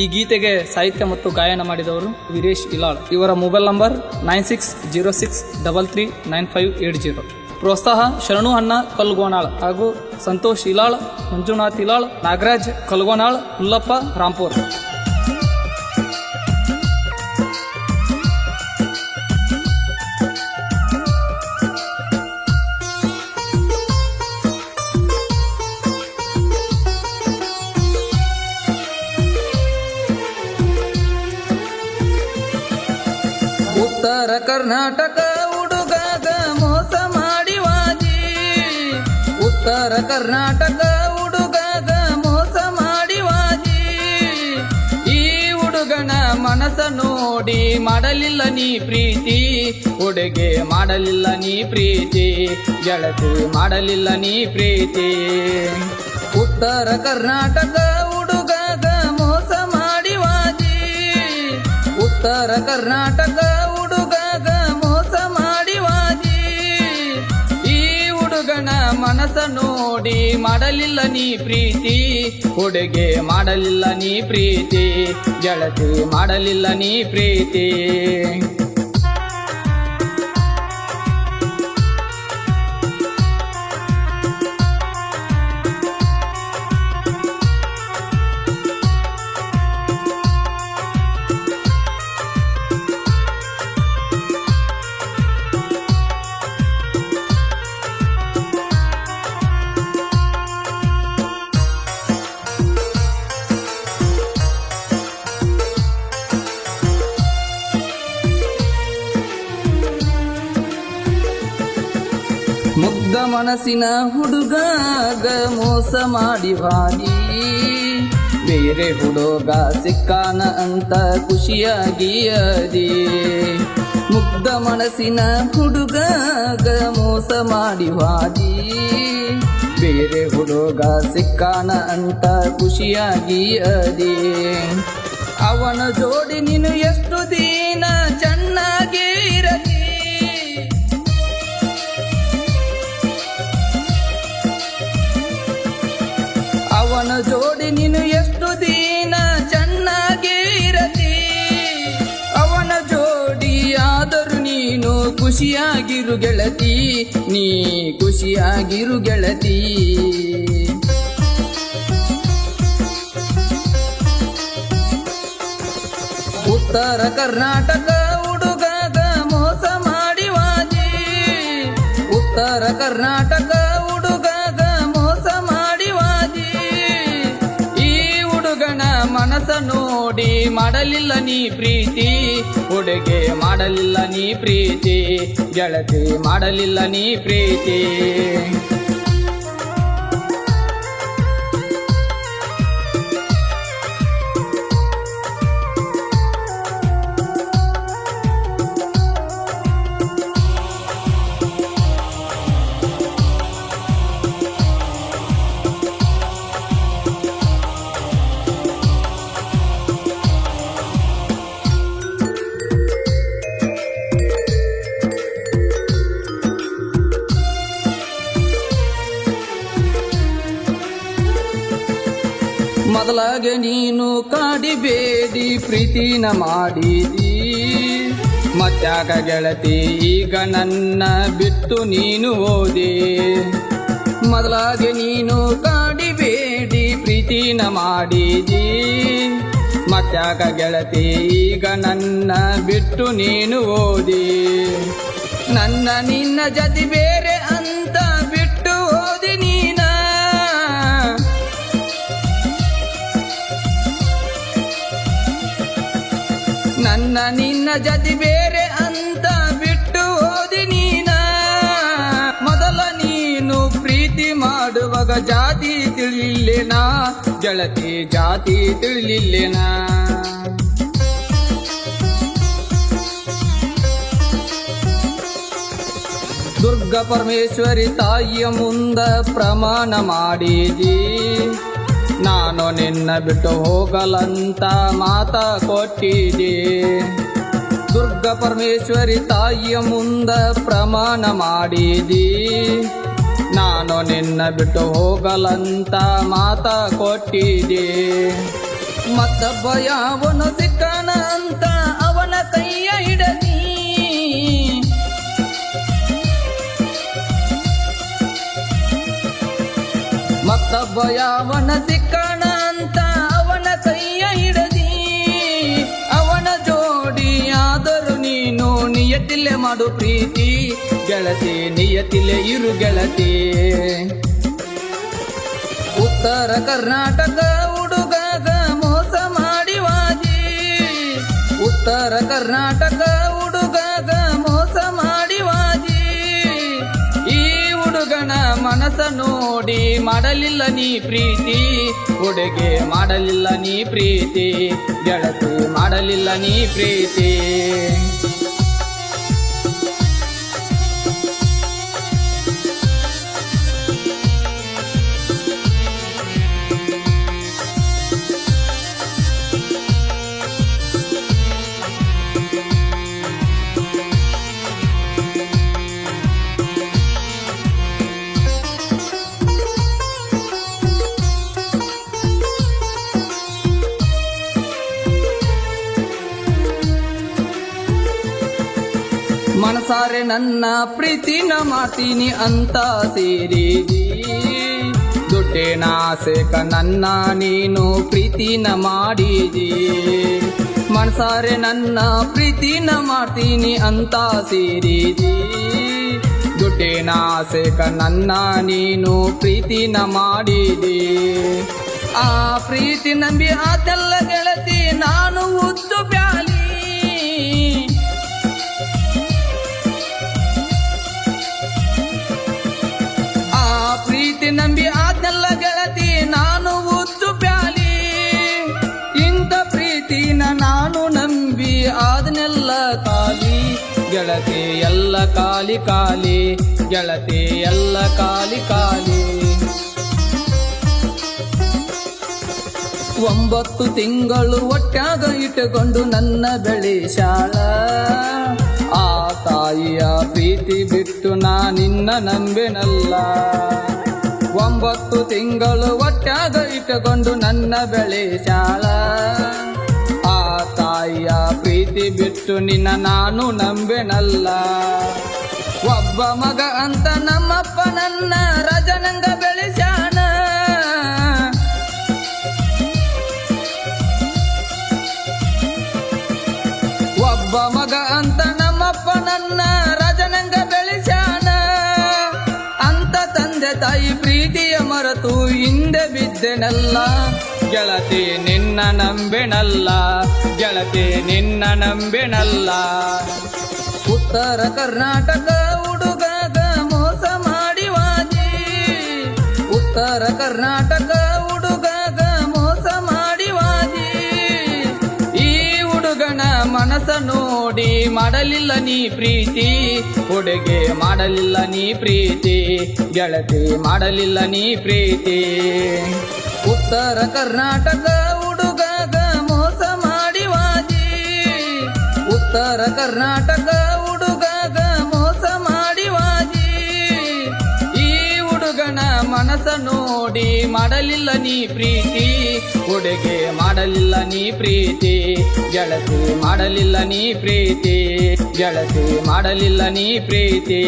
ಈ ಗೀತೆಗೆ ಸಾಹಿತ್ಯ ಮತ್ತು ಗಾಯನ ಮಾಡಿದವರು ವೀರೇಶ್ ಇಲಾಳ್. ಇವರ mobile number nine six zero six double three nine five eight zero. ಪ್ರೋತ್ಸಾಹ ಶರಣು ಅಣ್ಣ ಕಲ್ಗೋನಾಳ್ ಹಾಗೂ ಸಂತೋಷ್ ಇಲಾಳ್, ಮಂಜುನಾಥ್ ಇಲಾಳ್, ನಾಗರಾಜ್ ಕಲ್ಗೋನಾಳ್ ಉಲ್ಲಪ್ಪ ರಾಂಪುರ್. ಉತ್ತರ ಕರ್ನಾಟಕ ಹುಡುಗಾಗ ಮೋಸ ಮಾಡಿವಾಜಿ. ಉತ್ತರ ಕರ್ನಾಟಕ ಹುಡುಗಾಗ ಮೋಸ ಮಾಡಿವಾಜಿ. ಈ ಹುಡುಗನ ಮನಸ ನೋಡಿ ಮಾಡಲಿಲ್ಲ ನೀ ಪ್ರೀತಿ. ಉಡುಗೆ ಮಾಡಲಿಲ್ಲ ನೀ ಪ್ರೀತಿ. ಗೆಳತಿ ಮಾಡಲಿಲ್ಲ ನೀ ಪ್ರೀತಿ. ಉತ್ತರ ಕರ್ನಾಟಕ ಹುಡುಗಾಗ ಮೋಸ ಮಾಡಿವಾಜಿ. ಉತ್ತರ ಕರ್ನಾಟಕ ಮನಸ್ಸ ನೋಡಿ ಮಾಡಲಿಲ್ಲ ನೀ ಪ್ರೀತಿ. ಹುಡುಗೆ ಮಾಡಲಿಲ್ಲ ನೀ ಪ್ರೀತಿ. ಗೆಳತಿ ಮಾಡಲಿಲ್ಲ ನೀ ಪ್ರೀತಿ. ಮನಸ್ಸಿನ ಹುಡುಗಾಗ ಮೋಸ ಮಾಡಿ ಬಾರಿ ಬೇರೆ ಹುಡುಗ ಸಿಕ್ಕಾನ ಅಂತ ಖುಷಿಯಾಗಿಯದಿ ಮುಗ್ಧ ಮನಸ್ಸಿನ ಹುಡುಗಾಗ ಮೋಸ ಮಾಡಿ ವಾದಿ ಬೇರೆ ಹುಡುಗ ಸಿಕ್ಕಾನ ಅಂತ ಖುಷಿಯಾಗಿಯದಿ ಅವನ ಜೋಡಿ ನೀನು ಎಷ್ಟು ದಿನ ಚೆನ್ನಾಗಿ ಖುಷಿಯಾಗಿರು ಗೆಳತಿ, ನೀ ಖುಷಿಯಾಗಿರು ಗೆಳತಿ. ಉತ್ತರ ಕರ್ನಾಟಕ ಹುಡುಗಾಗ ಮೋಸ ಮಾಡಿ ವಾಜಿ ಉತ್ತರ ಕರ್ನಾಟಕ ಹುಡುಗಾಗ ಮೋಸ ಮಾಡಿ ವಾಜಿ ಈ ಹುಡುಗನ ಮನಸ್ಸ ನೋಡಿ ಮಾಡಲಿಲ್ಲ ನೀ ಪ್ರೀತಿ. ಹುಡುಗೆ ಮಾಡಲಿಲ್ಲ ನೀ ಪ್ರೀತಿ ಗೆಳತಿ ಮಾಡಲಿಲ್ಲ ನೀ ಪ್ರೀತಿ. ಮೊದಲಾಗೆ ನೀನು ಕಾಡಿಬೇಡಿ, ಪ್ರೀತಿನ ಮಾಡಿದಿ. ಮತ್ಯಾಗ ಗೆಳತಿ, ಈಗ ನನ್ನ ಬಿಟ್ಟು ನೀನು ಓದಿ ಮೊದಲಾಗೆ ನೀನು ಕಾಡಿಬೇಡಿ, ಪ್ರೀತಿನ ಮಾಡಿದಿ. ಮತ್ತಾಗ ಗೆಳತಿ, ಈಗ ನನ್ನ ಬಿಟ್ಟು ನೀನು ಓದಿ ನನ್ನ ನಿನ್ನ ಜತಿ ಬೇರೆ ನನ್ನ ನಿನ್ನ ಜತಿ ಬೇರೆ ಅಂತ ಬಿಟ್ಟು ಓದಿ ನೀನ. ಮೊದಲ ನೀನು ಪ್ರೀತಿ ಮಾಡುವಾಗ ಜಾತಿ ತಿಳಿಲಿಲ್ಲೇನಾ? ಗೆಳತಿ ಜಾತಿ ತಿಳಿಲಿಲ್ಲೇನಾ? ದುರ್ಗ ಪರಮೇಶ್ವರಿ ತಾಯಿಯ ಮುಂದ ಪ್ರಮಾಣ ಮಾಡಿದಿ. ನಾನು ನಿನ್ನ ಬಿಟ್ಟು ಹೋಗಲಂತ ಮಾತ ಕೊಟ್ಟಿದೆ. ದುರ್ಗ ಪರಮೇಶ್ವರಿ ತಾಯಿಯ ಮುಂದ ಪ್ರಮಾಣ ಮಾಡಿದಿ. ನಾನು ನಿನ್ನ ಬಿಟ್ಟು ಹೋಗಲಂತ ಮಾತ ಕೊಟ್ಟಿದೆ. ಮತ್ತೊಬ್ಬ ಯಾವನು ಸಿಕ್ಕನ ಯಾವನ ಸಿಕ್ಕಣ ಅಂತ ಅವನ ಕೈಯ ಹಿಡದಿ. ಅವನ ಜೋಡಿಯಾದರೂ ನೀನು ನಿಯತಿಲೆ ಮಾಡು ಪ್ರೀತಿ. ಗೆಳತಿ, ನಿಯತಿಲೆ ಇರು ಗೆಳತಿ. ಉತ್ತರ ಕರ್ನಾಟಕ ಹುಡುಗಾಗ ಮೋಸ ಮಾಡಿ ವಾಜಿ ಉತ್ತರ ಕರ್ನಾಟಕ ಮನಸ್ಸ ನೋಡಿ ಮಾಡಲಿಲ್ಲ ನೀ ಪ್ರೀತಿ. ಉಡುಗೆ ಮಾಡಲಿಲ್ಲ ನೀ ಪ್ರೀತಿ. ಗೆಳತಿ ಮಾಡಲಿಲ್ಲ ನೀ ಪ್ರೀತಿ. ಮನಸಾರೆ ನನ್ನ ಪ್ರೀತಿನ ಮಾಡ್ತೀನಿ ಅಂತ ಸೇರಿದಿ ದುಡ್ಡೇನ ಆಸೆಕ ನನ್ನ ನೀನು ಪ್ರೀತಿನ ಮಾಡಿದಿ. ಮನಸಾರೆ ನನ್ನ ಪ್ರೀತಿನ ಮಾಡ್ತೀನಿ ಅಂತ ಸೇರಿದಿ ದುಡ್ಡೇನ ಆಸೆಕ ನನ್ನ ನೀನು ಪ್ರೀತಿನ ಮಾಡಿದಿ. ಆ ಪ್ರೀತಿ ನಂಬಿ ಆತೆಲ್ಲ ಗೆಳತಿ ಗೆಳತಿ, ಎಲ್ಲ ಕಾಲಿ ಕಾಲಿ ಗೆಳತಿ, ಎಲ್ಲ ಕಾಲಿ ಕಾಲಿ ಒಂಬತ್ತು ತಿಂಗಳು ಒಟ್ಟಾಗ ಇಟ್ಟುಕೊಂಡು ನನ್ನ ಬೆಳೆಸಾಳ ಆ ತಾಯಿಯ ಪ್ರೀತಿ ಬಿಟ್ಟು ನಾನಿನ್ನ ನಂಬೆನಲ್ಲ. ಒಂಬತ್ತು ತಿಂಗಳು ಒಟ್ಟಾಗ ಇಟ್ಟುಕೊಂಡು ನನ್ನ ಬೆಳೆಸಾಳ ಆ ತಾಯಿಯ ಬಿಟ್ಟು ನಿನ್ನ ನಾನು ನಂಬೆನಲ್ಲ. ಒಬ್ಬ ಮಗ ಅಂತ ನಮ್ಮಪ್ಪ ನನ್ನ ರಜನಂಗ ಬೆಳೆಸ್ಯಾನ. ಒಬ್ಬ ಮಗ ಅಂತ ನಮ್ಮಪ್ಪ ನನ್ನ ರಜನಂಗ ಬೆಳೆಸ್ಯಾನ. ಅಂತ ತಂದೆ ತಾಯಿ ಪ್ರೀತಿಯ ಮರೆತು ಹಿಂದೆ ಬಿದ್ದೆನಲ್ಲ. ಗೆಳತಿ ನಿನ್ನ ನಂಬಿನಲ್ಲ, ಗೆಳತಿ ನಿನ್ನ ನಂಬಿನಲ್ಲ. ಉತ್ತರ ಕರ್ನಾಟಕ ಹುಡುಗಾಗ ಮೋಸ ಮಾಡಿ ವಾಜಿ ಉತ್ತರ ಕರ್ನಾಟಕ ಹುಡುಗಾಗ ಮೋಸ ಮಾಡಿ ವಾಜಿ ಈ ಹುಡುಗನ ಮನಸ ನೋಡಿ ಮಾಡಲಿಲ್ಲ ನೀ ಪ್ರೀತಿ ಹುಡುಗೆ ಮಾಡಲಿಲ್ಲ ನೀ ಪ್ರೀತಿ, ಗೆಳತಿ ಮಾಡಲಿಲ್ಲ ನೀ ಪ್ರೀತಿ. ಉತ್ತರ ಕರ್ನಾಟಕ ಹುಡುಗಾಗ ಮೋಸ ಮಾಡಿ ವಾಜಿ. ಉತ್ತರ ಕರ್ನಾಟಕ ಹುಡುಗಾಗ ಮೋಸ ಮಾಡಿ ವಾಜಿ. ಈ ಹುಡುಗನ ಮನಸ ನೋಡಿ ಮಾಡಲಿಲ್ಲ ನೀ ಪ್ರೀತಿ. ಹುಡುಗೆ ಮಾಡಲಿಲ್ಲ ನೀ ಪ್ರೀತಿ. ಗೆಳತಿ ಮಾಡಲಿಲ್ಲ ನೀ ಪ್ರೀತಿ. ಗೆಳತಿ ಮಾಡಲಿಲ್ಲ ನೀ ಪ್ರೀತಿ.